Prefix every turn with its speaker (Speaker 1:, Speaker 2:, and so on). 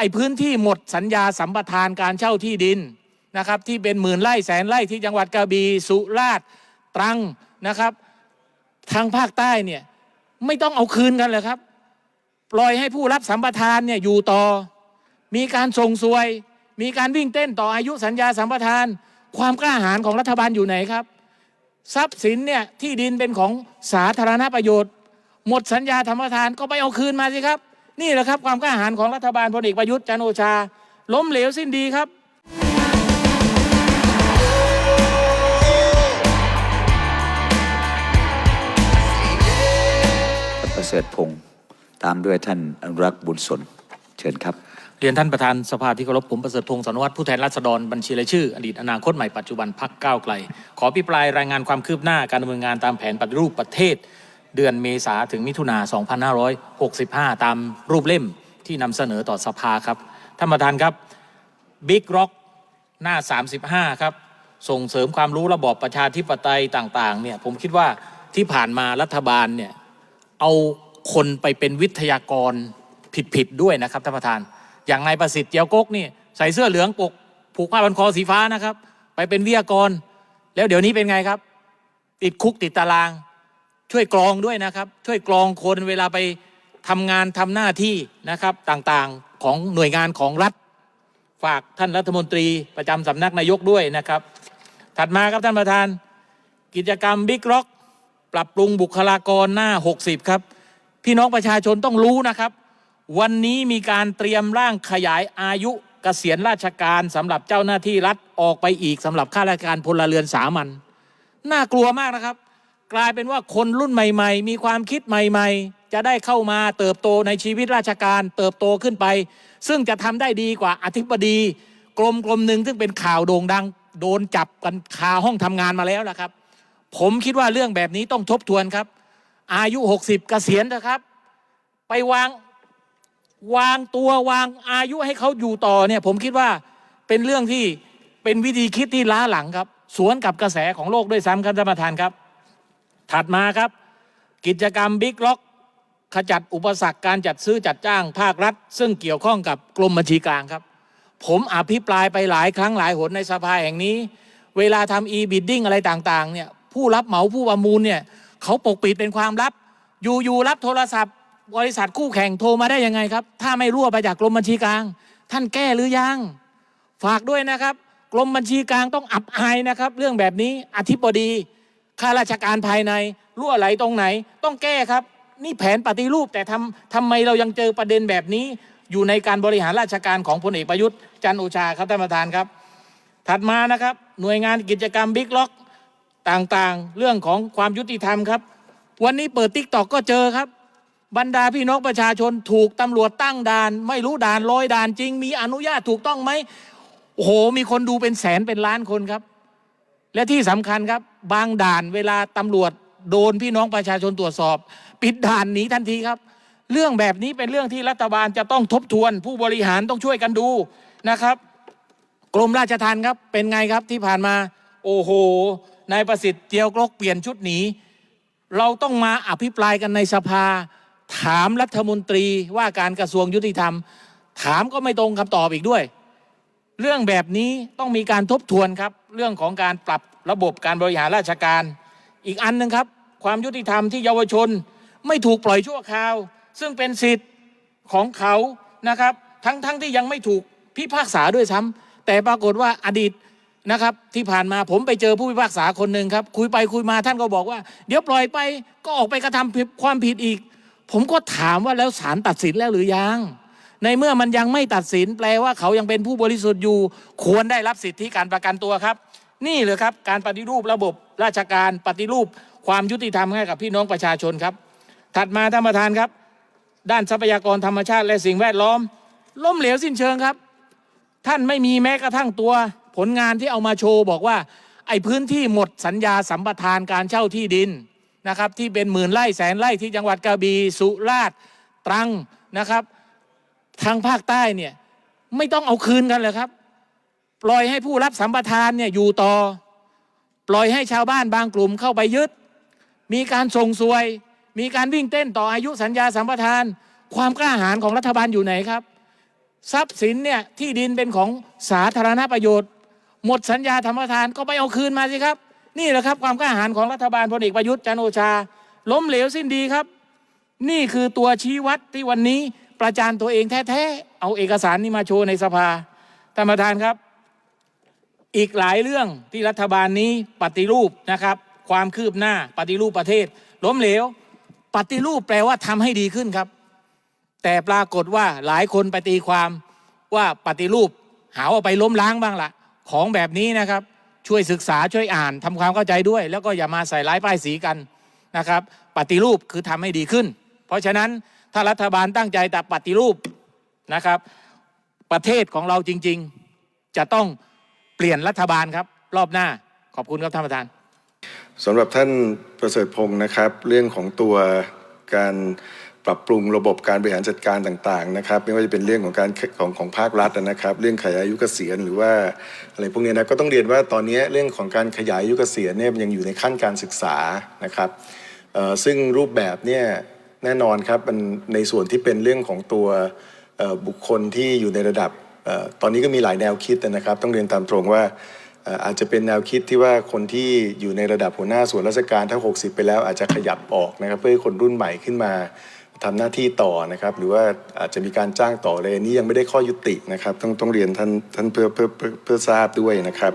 Speaker 1: ไอ้พื้นที่หมดสัญญาสัมปทานการเช่าที่ดินนะครับที่เป็นหมื่นไร่แสนไร่ที่จังหวัดกระบี่สุราษฎร์ตรังนะครับทางภาคใต้เนี่ยไม่ต้องเอาคืนกันเลยครับ ปล่อยให้ผู้รับสัมปทานเนี่ยอยู่ต่อ มีการส่งสวย มีการวิ่งเต้นต่ออายุสัญญาสัมปทาน ความกล้าหาญของรัฐบาลอยู่ไหนครับ ทรัพย์สินเนี่ยที่ดินเป็นของสาธารณประโยชน์ หมดสัญญาธรรมทานก็ไปเอาคืนมาสิครับ นี่แหละครับความกล้าหาญของรัฐบาลพลเอกประยุทธ์จันทร์โอชา ล้มเหลวสิ้นดีครับ
Speaker 2: ประเสริฐพงศ์ตามด้วยท่านอนุรักษ์บุญสนเชิญครับ
Speaker 1: เรียนท่านประธานสภาที่เคารพผมประเสริฐพงศ์สนวัตรผู้แทนราษฎรบัญชีรายชื่อ อดีตอนาคตใหม่ปัจจุบันพักก้าวไกล ขอพิปรายรายงานความคืบหน้าการดำเนินงานตามแผนปฏิรูปประเทศ เดือนเมษาถึงมิถุนา2565 ตามรูปเล่มที่นำเสนอต่อสภาครับ ท่านประธานครับบิ๊กร็อกหน้า 35 ครับ ส่งเสริมความรู้ระบอบประชาธิปไตยต่าง ๆ เนี่ย ผมคิดว่าที่ผ่านมารัฐบาลเนี่ย เอาคนไปเป็นวิทยากรผิด ๆ ด้วยนะครับ ท่านประธาน อย่างนายประสิทธิ์เจียวกกนี่ ใส่เสื้อเหลืองปก ผูกผ้าพันคอสีฟ้านะครับ ไปเป็นวิทยากร แล้วเดี๋ยวนี้เป็นไงครับ ติดคุกติดตาราง ช่วยกรองด้วยนะครับ ช่วยกรองคนเวลาไปทำงานทำหน้าที่นะครับต่างๆของหน่วยงานของรัฐ ฝากท่านรัฐมนตรีประจำสำนักนายกด้วยนะครับ ถัดมาครับท่านประธาน กิจกรรมบิ๊กร็อกปรับปรุงบุคลากรหน้า 60 ครับ พี่น้องประชาชนต้องรู้นะครับ วันนี้มีการเตรียมร่างขยายอายุเกษียณราชการสำหรับเจ้าหน้าที่รัฐออกไปอีกสำหรับข้าราชการพลเรือนสามัญน่ากลัวมากนะครับ กลายเป็นว่าคนรุ่นใหม่ๆ มีความคิดใหม่ ๆ จะได้เข้ามาเติบโตในชีวิตราชการเติบโตขึ้นไป ซึ่งจะทำได้ดีกว่าอธิบดี กรมกรมหนึ่งซึ่งเป็นข่าวโด่งดัง โดนจับกันคาห้องทำงานมาแล้วล่ะครับ ผมคิดว่าเรื่องแบบนี้ต้องทบทวนครับ อายุ 60เกษียณนะครับ ไปวางวางตัววางอายุให้เขาอยู่ต่อเนี่ย ผมคิดว่าเป็นเรื่องที่เป็นวิธีคิดที่ล้าหลังครับ สวนกับกระแสของโลกด้วยซ้ำครับท่านประธานครับ ถัดมาครับ กิจกรรมบิ๊กล็อกขจัดอุปสรรคการจัดซื้อจัดจ้างภาครัฐ ซึ่งเกี่ยวข้องกับกรมบัญชีกลางครับ ผมอภิปรายไปหลายครั้งหลายหนในสภาแห่งนี้ เวลาทำ e-bidding อะไรต่างๆเนี่ยผู้รับเหมาผู้ประมูลเนี่ยเขาปกปิดเป็นความลับ อยู่ๆรับโทรศัพท์ บริษัทคู่แข่งโทรมาได้ยังไงครับ ถ้าไม่รั่วไปจากกรมบัญชีกลาง ท่านแก้หรือยัง ฝากด้วยนะครับ กรมบัญชีกลางต้องอับอายนะครับ เรื่องแบบนี้อธิบดี ข้าราชการภายในรั่วไหลตรงไหน ต้องแก้ครับ นี่แผนปฏิรูปแต่ทำทำไมเรายังเจอประเด็นแบบนี้ อยู่ในการบริหารราชการของพลเอกประยุทธ์จันโอชาครับท่านประธานครับ ถัดมานะครับ หน่วยงานกิจกรรมบิ๊กล็อกต่างๆ เรื่องของความยุติธรรมครับ วันนี้เปิดทิกตอกก็เจอครับ บรรดาพี่น้องประชาชนถูกตำรวจตั้งด่าน ไม่รู้ด่านลอยด่านจริง มีอนุญาตถูกต้องไหมโอ้โหมีคนดูเป็นแสนเป็นล้านคนครับ และที่สำคัญครับ บางด่านเวลาตำรวจโดนพี่น้องประชาชนตรวจสอบ ปิดด่านหนีทันทีครับ เรื่องแบบนี้เป็นเรื่องที่รัฐบาลจะต้องทบทวน ผู้บริหารต้องช่วยกันดูนะครับ กรมราชทัณฑ์ครับเป็นไงครับที่ผ่านมา โอ้โหนายประสิทธิ์เจียวกรกเปลี่ยนชุดหนีเราต้องมาอภิปรายกันในสภา ถามรัฐมนตรีว่าการกระทรวงยุติธรรม ถามก็ไม่ตรงคำตอบอีกด้วย เรื่องแบบนี้ต้องมีการทบทวนครับ เรื่องของการปรับระบบการบริหารราชการ อีกอันหนึ่งครับ ความยุติธรรมที่เยาวชนไม่ถูกปล่อยชั่วคราว ซึ่งเป็นสิทธิ์ของเขานะครับ ทั้งทั้งที่ยังไม่ถูกพิพากษาด้วยซ้ำแต่ปรากฏว่าอดีตนะครับ ที่ผ่านมาผมไปเจอผู้พิพากษาคนหนึ่งครับ คุยไปคุยมาท่านก็บอกว่า เดี๋ยวปล่อยไปก็ออกไปกระทำผิดความผิดอีก ผมก็ถามว่าแล้วศาลตัดสินแล้วหรือยัง ในเมื่อมันยังไม่ตัดสินแปลว่าเขายังเป็นผู้บริสุทธิ์อยู่ ควรได้รับสิทธิการประกันตัวครับ นี่เลยครับการปฏิรูประบบราชการปฏิรูปความยุติธรรมให้กับพี่น้องประชาชนครับ ถัดมาท่านประธานครับ ด้านทรัพยากรธรรมชาติและสิ่งแวดล้อม ล้มเหลวสิ้นเชิงครับ ท่านไม่มีแม้กระทั่งตัว ผลงานที่เอามาโชว์บอกว่า ไอ้พื้นที่หมดสัญญาสัมปทานการเช่าที่ดินนะครับที่เป็นหมื่นไร่แสนไร่ที่จังหวัดกระบี่สุราษฎร์ตรังนะครับ ทางภาคใต้เนี่ยไม่ต้องเอาคืนกันเลยครับ ปล่อยให้ผู้รับสัมปทานเนี่ยอยู่ต่อ ปล่อยให้ชาวบ้านบางกลุ่มเข้าไปยึด มีการส่งสวย มีการวิ่งเต้นต่ออายุสัญญาสัมปทาน ความกล้าหาญของรัฐบาลอยู่ไหนครับ ทรัพย์สินเนี่ยที่ดินเป็นของสาธารณประโยชน์ หมดสัญญาธรรมทานก็ไปเอาคืนมาสิครับ นี่แหละครับความกล้าหาญของรัฐบาลพลเอกประยุทธ์จันโอชา ล้มเหลวสิ้นดีครับ นี่คือตัวชี้วัดที่วันนี้ ประจานตัวเองแท้ๆ เอาเอกสารนี้มาโชว์ในสภาท่านประธานครับ อีกหลายเรื่องที่รัฐบาลนี้ปฏิรูปนะครับ ความคืบหน้าปฏิรูปประเทศ ล้มเหลว ปฏิรูปแปลว่าทำให้ดีขึ้นครับ แต่ปรากฏว่าหลายคนไปตีความว่าปฏิรูป หาว่าไปล้มล้างบ้างละของแบบนี้นะครับช่วยศึกษาช่วยอ่านทำความเข้าใจด้วย แล้วก็อย่ามาใส่ร้ายป้ายสีกันนะครับ ปฏิรูปคือทำให้ดีขึ้น เพราะฉะนั้น ถ้ารัฐบาลตั้งใจแต่ปฏิรูปนะครับ ประเทศของเราจริง ๆ จะต้องเปลี่ยนรัฐบาลครับ รอบหน้าขอบคุณครับท่านประธาน
Speaker 3: สำหรับท่านประเสริฐพงศ์นะครับ เรื่องของตัวการปรับปรุงระบบการบริหารจัดการต่างๆนะครับไม่ว่าจะเป็นเรื่องของการของของภาครัฐนะครับ เรื่องขยายอายุเกษียณหรือว่าอะไรพวกนี้นะก็ต้องเรียนว่าตอนนี้เรื่องของการขยายอายุเกษียณเนี่ยมันยังอยู่ในขั้นการศึกษานะครับซึ่งรูปแบบเนี่ย แน่นอนครับมันในส่วนที่เป็นเรื่องของตัวบุคคลที่อยู่ในระดับตอนนี้ก็มีหลายแนวคิดนะครับ ต้องเรียนตามตรงว่าอาจจะเป็นแนวคิดที่ว่าคนที่อยู่ในระดับหัวหน้าส่วนราชการถ้า 60 ไปแล้วอาจจะขยับออกนะครับ เพื่อให้คนรุ่นใหม่ขึ้นมาทำหน้าที่ต่อนะครับ หรือว่าอาจจะมีการจ้างต่อเลยนี้ยังไม่ได้ข้อยุตินะครับ ต้องต้องเรียนท่านท่านเพื่อเพื่อเพื่อทราบด้วยนะครับ